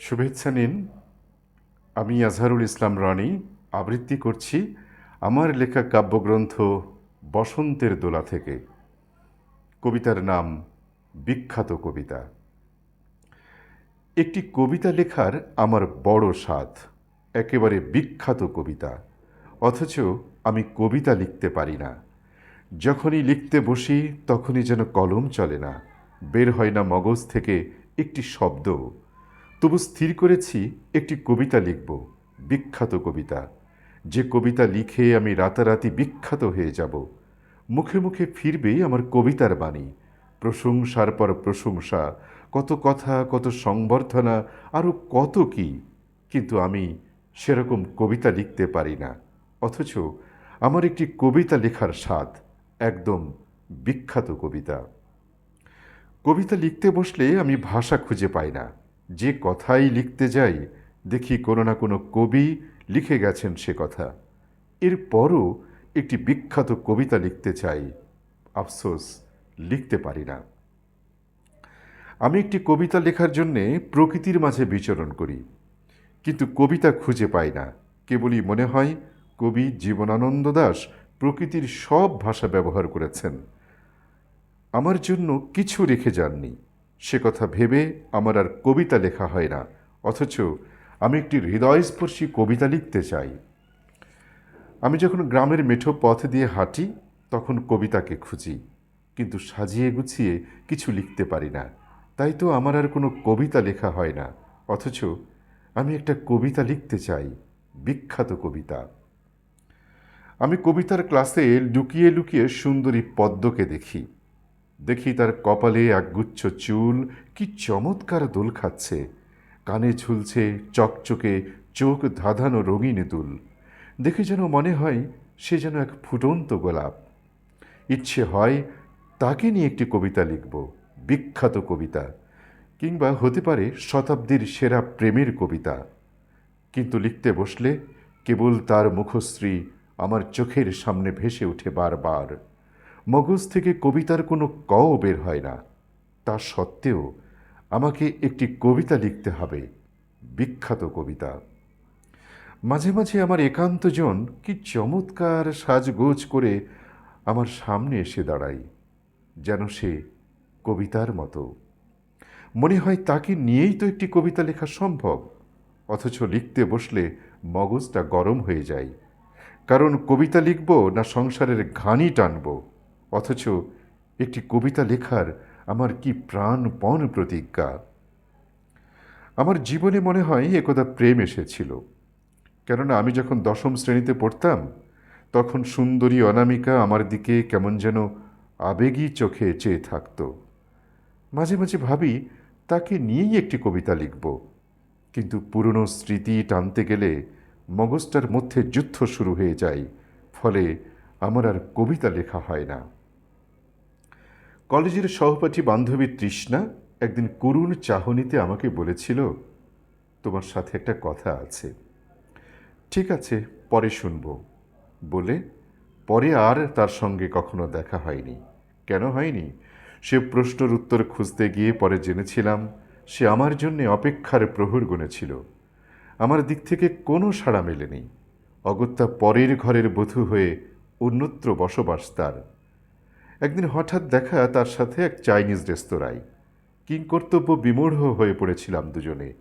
শুভেচ্ছা নিন। আমি আজহারুল ইসলাম রানী, আবৃত্তি করছি আমার লেখা কাব্যগ্রন্থ বসন্তের দোলা থেকে। কবিতার নাম বিখ্যাত কবিতা। একটি কবিতা লেখার আমার বড় স্বাদ, একেবারে বিখ্যাত কবিতা। অথচ আমি কবিতা লিখতে পারি না। যখনই লিখতে বসি, তখনই যেন কলম চলে না। বের হয় না মগজ থেকে একটি শব্দ। তবু স্থির করেছি একটি কবিতা লিখব, বিখ্যাত কবিতা। যে কবিতা লিখে আমি রাতারাতি বিখ্যাত হয়ে যাব, মুখে মুখে ফিরবে আমার কবিতার বাণী। প্রশংসার পর প্রশংসা, কত কথা, কত সংবর্ধনা আরও কত কি, কিন্তু আমি সেরকম কবিতা লিখতে পারি না। অথচ আমার একটি কবিতা লেখার স্বাদ, একদম বিখ্যাত কবিতা। কবিতা লিখতে বসলে আমি ভাষা খুঁজে পাই না যে কথাই লিখতে যাই, দেখি কোনো না কোনো কবি লিখে গেছেন সে কথা। এরপরও একটি বিখ্যাত কবিতা লিখতে চাই। আফসোস, লিখতে পারি না। আমি একটি কবিতা লেখার জন্যে প্রকৃতির মাঝে বিচরণ করি, কিন্তু কবিতা খুঁজে পাই না। কেবলই মনে হয় কবি জীবনানন্দ দাস প্রকৃতির সব ভাষা ব্যবহার করেছেন। আমার জন্য কিছু রেখে যাননি। সে কথা ভেবে আমার আর কবিতা লেখা হয় না, অথচ আমি একটি হৃদয়স্পর্শী কবিতা লিখতে চাই। আমি যখন গ্রামের মেঠো পথ দিয়ে হাঁটি, তখন কবিতাকে খুঁজি, কিন্তু সাজিয়ে গুছিয়ে কিছু লিখতে পারি না। তাই তো আমার আর কোনো কবিতা লেখা হয় না, অথচ আমি একটা কবিতা লিখতে চাই, বিখ্যাত কবিতা। আমি কবিতার ক্লাসে লুকিয়ে লুকিয়ে সুন্দরী পদ্মকে দেখি। দেখি তার কপালে একগুচ্ছ চুল, কি চমৎকার দোল খাচ্ছে। কানে ঝুলছে চকচকে চোখ ধাঁধানো রঙিন দুল। দেখে যেন মনে হয় সে যেন এক ফুটন্ত গোলাপ। ইচ্ছে হয় তাকে নিয়ে একটি কবিতা লিখব, বিখ্যাত কবিতা, কিংবা হতে পারে শতাব্দীর সেরা প্রেমের কবিতা। কিন্তু লিখতে বসলে কেবল তার মুখশ্রী আমার চোখের সামনে ভেসে ওঠে বারবার। মগজ থেকে কবিতার কোনো কও বের হয় না। তা সত্ত্বেও আমাকে একটি কবিতা লিখতে হবে, বিখ্যাত কবিতা। মাঝে মাঝে আমার একান্তজন কি চমৎকার সাজগোজ করে আমার সামনে এসে দাঁড়ায়, যেন সে কবিতার মতো। মনে হয় তাকে নিয়েই তো একটি কবিতা লেখা সম্ভব, অথচ লিখতে বসলে মগজটা গরম হয়ে যায়। কারণ কবিতা লিখব না সংসারের ঘানি টানব। অথচ একটি কবিতা লেখার আমার কি প্রাণপণ প্রতিজ্ঞা? আমার জীবনে মনে হয় একদা প্রেম এসেছিল। কেননা আমি যখন দশম শ্রেণীতে পড়তাম, তখন সুন্দরী অনামিকা আমার দিকে কেমন যেন আবেগী চোখে চেয়ে থাকত। মাঝে মাঝে ভাবি, তাকে নিয়েই একটি কবিতা লিখব। কিন্তু পুরনো স্মৃতি টানতে গেলে মগজটার মধ্যে যুদ্ধ শুরু হয়ে যায়, ফলে আমার আর কবিতা লেখা হয় না। কলেজের সহপাঠী বান্ধবী তৃষ্ণা একদিন করুণ চাহনিতে আমাকে বলেছিল, তোমার সাথে একটা কথা আছে। ঠিক আছে, পরে শুনব। বলে পরে আর তার সঙ্গে কখনো দেখা হয়নি। কেন হয়নি? সে প্রশ্নের উত্তর খুঁজতে গিয়ে পরে জেনেছিলাম, সে আমার জন্যে অপেক্ষার প্রহর গুনেছিল। আমার দিক থেকে কোনো সাড়া মেলেনি। অগত্যা পরের ঘরের বধূ হয়ে অন্যত্র বসবাস তার। একদিন হঠাৎ দেখা তার সাথে এক চাইনিজ রেস্তোরাঁয়। কিংকর্তব্য বিমূঢ় হয়ে পড়েছিলাম দুজনে।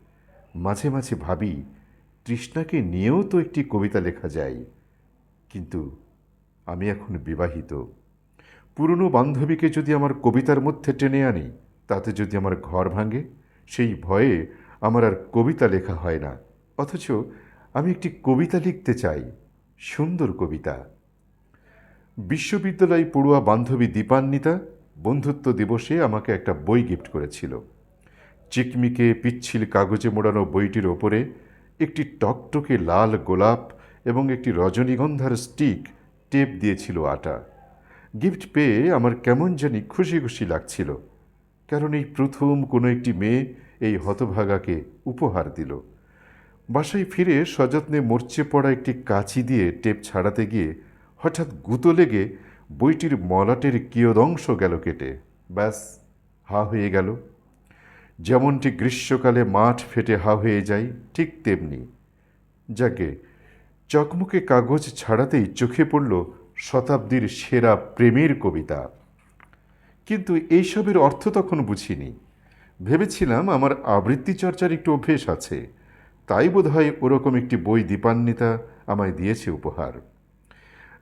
মাঝে মাঝে ভাবি, তৃষ্ণাকে নিয়েও তো একটি কবিতা লেখা যায়। কিন্তু আমি এখন বিবাহিত। পুরনো বান্ধবীকে যদি আমার কবিতার মধ্যে টেনে আনি, তাতে যদি আমার ঘর ভাঙে, সেই ভয়ে আমার আর কবিতা লেখা হয় না। অথচ আমি একটি কবিতা লিখতে চাই, সুন্দর কবিতা। বিশ্ববিদ্যালয় পড়ুয়া বান্ধবী দীপান্বিতা বন্ধুত্ব দিবসে আমাকে একটা বই গিফট করেছিল। চিকমিকে, পিচ্ছিল কাগজে মোড়ানো বইটির ওপরে একটি টকটকে লাল গোলাপ এবং একটি রজনীগন্ধার স্টিক টেপ দিয়েছিল আটা। গিফট পেয়ে আমার কেমন জানি খুশি খুশি লাগছিল, কারণ এই প্রথম কোনো একটি মেয়ে এই হতভাগাকে উপহার দিল। বাসায় ফিরে সযত্নে মরচে পড়া একটি কাঁচি দিয়ে টেপ ছাড়াতে গিয়ে হঠাৎ গুঁতো লেগে বইটির মলাটের কিয়দংশ গেল কেটে। ব্যাস, হা হয়ে গেল। যেমনটি গ্রীষ্মকালে মাঠ ফেটে হা হয়ে যায়, ঠিক তেমনি। যাকে চকমকে কাগজ ছাড়াতেই চোখে পড়ল শতাব্দীর সেরা প্রেমের কবিতা। কিন্তু এইসবের অর্থ তখন বুঝিনি। ভেবেছিলাম আমার আবৃত্তি চর্চার একটু অভ্যেস আছে। তাই বোধহয় ওরকম একটি বই দীপান্বিতা আমায় দিয়েছে উপহার।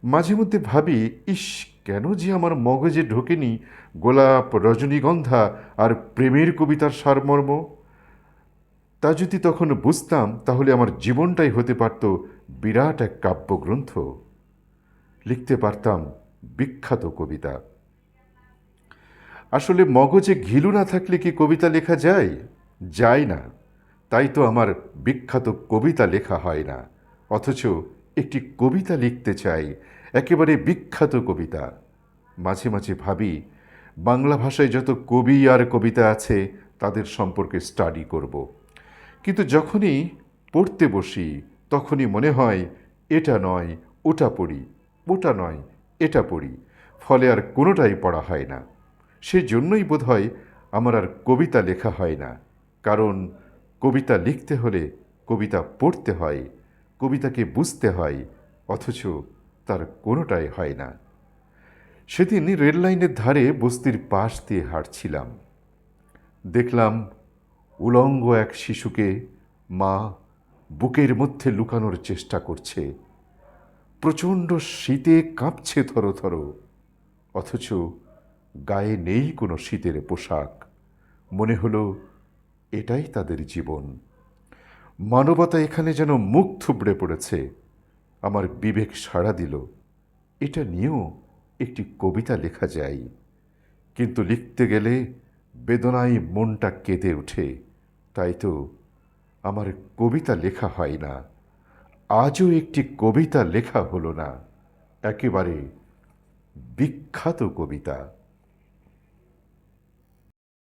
মাঝে মধ্যে ভাবি, ইস, কেন যে আমার মগজে ঢোকেনি গোলাপ, রজনীগন্ধা আর প্রেমের কবিতার সারমর্ম? তা যদি তখন বুঝতাম, তাহলে আমার জীবনটাই হতে পারত বিরাট এক কাব্যগ্রন্থ। লিখতে পারতাম বিখ্যাত কবিতা। আসলে মগজে ঘিলু না থাকলে কি কবিতা লেখা যায়? যায় না। তাই তো আমার বিখ্যাত কবিতা লেখা হয় না। অথচ একটি কবিতা লিখতে চাই, একেবারে বিখ্যাত কবিতা। মাঝে মাঝে ভাবি, বাংলা ভাষায় যত কবি আর কবিতা আছে, তাদের সম্পর্কে স্টাডি করব। কিন্তু যখনই পড়তে বসি, তখনই মনে হয়, এটা নয়, ওটা পড়ি, ওটা নয়, এটা পড়ি। ফলে আর কোনোটাই পড়া হয় না। সেজন্যই বোধ হয় আমার আর কবিতা লেখা হয় না। কারণ কবিতা লিখতে হলে কবিতা পড়তে হয়। কবিতাকে বুঝতে হয়, অথচ তার কোনোটাই হয় না। সেদিন রেল লাইনের ধারে বস্তির পাশ দিয়ে হাঁটছিলাম। দেখলাম উলঙ্গ এক শিশুকে মা বুকের মধ্যে লুকানোর চেষ্টা করছে। প্রচণ্ড শীতে কাঁপছে থরথর, অথচ গায়ে নেই কোনো শীতের পোশাক। মনে হলো এটাই তাদের জীবন। মানবতা এখানে যেন মুখ থুবড়ে পড়েছে। আমার বিবেক সাড়া দিল। এটা নিয়েও একটি কবিতা লেখা যায়। কিন্তু লিখতে গেলে বেদনায় মনটা কেঁদে ওঠে। তাই তো আমার কবিতা লেখা হয় না। আজও একটি কবিতা লেখা হলো না। একেবারে বিখ্যাত কবিতা।